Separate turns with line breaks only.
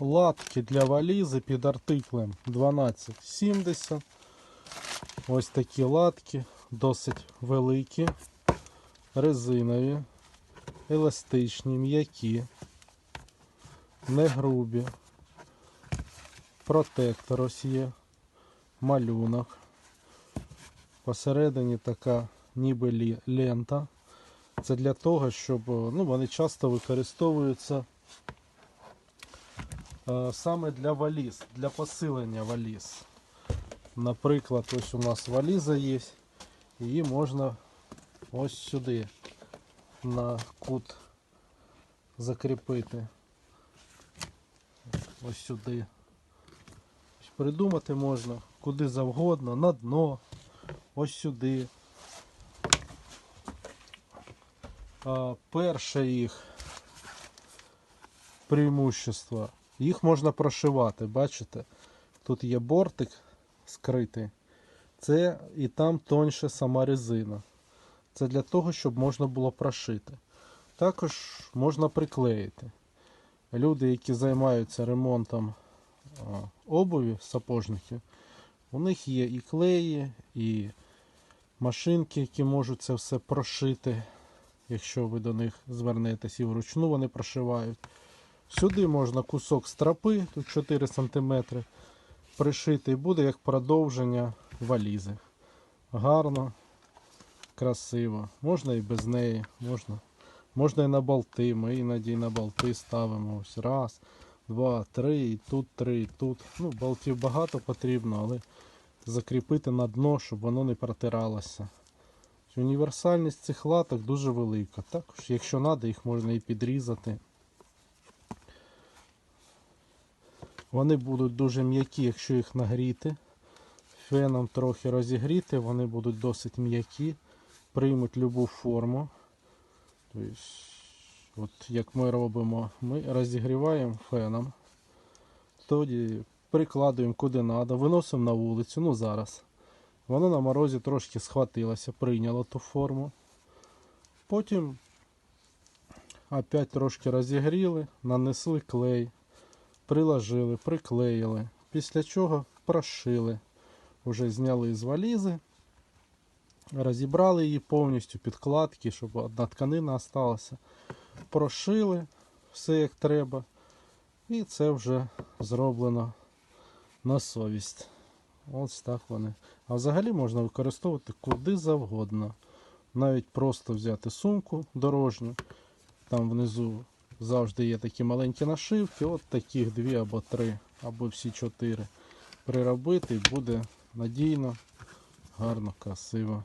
латки для валізи під артиклем 1270. Ось такі латки, досить великі, резинові, еластичні, м'які, не грубі. Протектор ось є, малюнок. Посередині така ніби лента. Це для того, щоб ну, вони часто використовуються саме для валіз, для посилення валіз. Наприклад, ось у нас валіза є, її можна ось сюди на кут закріпити. Ось сюди. Придумати можна куди завгодно, на дно, ось сюди. Перше їх преимущество. Їх можна прошивати, бачите? Тут є бортик скритий. Це і там тоньше сама резина. Це для того, щоб можна було прошити. Також можна приклеїти. Люди, які займаються ремонтом обуві, сапожників, у них є і клеї, і машинки, які можуть це все прошити якщо ви до них звернетесь і вручну вони прошивають. Сюди можна кусок стропи, тут 4 см, пришити і буде як продовження валізи. Гарно, красиво. Можна і без неї, можна, можна і на болти. Ми іноді на болти ставимо. Ось раз, два, три, і тут три, і тут. Ну, болтів багато потрібно, але закріпити на дно, щоб воно не протиралося. Універсальність цих латок дуже велика. Також, якщо треба, їх можна і підрізати. Вони будуть дуже м'які, якщо їх нагріти. Феном трохи розігріти, вони будуть досить м'які, приймуть любу форму. Тобто, от як ми робимо, ми розігріваємо феном, тоді прикладуємо куди треба, виносимо на вулицю, ну зараз. Воно на морозі трошки схватилося, прийняло ту форму. Потім опять трошки розігріли, нанесли клей, приложили, приклеїли. Після чого прошили. Уже зняли з валізи, розібрали її повністю підкладки, щоб одна тканина осталася. Прошили все як треба. І це вже зроблено на совість. Ось так вони. А взагалі можна використовувати куди завгодно. Навіть просто взяти сумку дорожню. Там внизу завжди є такі маленькі нашивки. От таких дві або три, або всі чотири. Приробити буде надійно, гарно, красиво.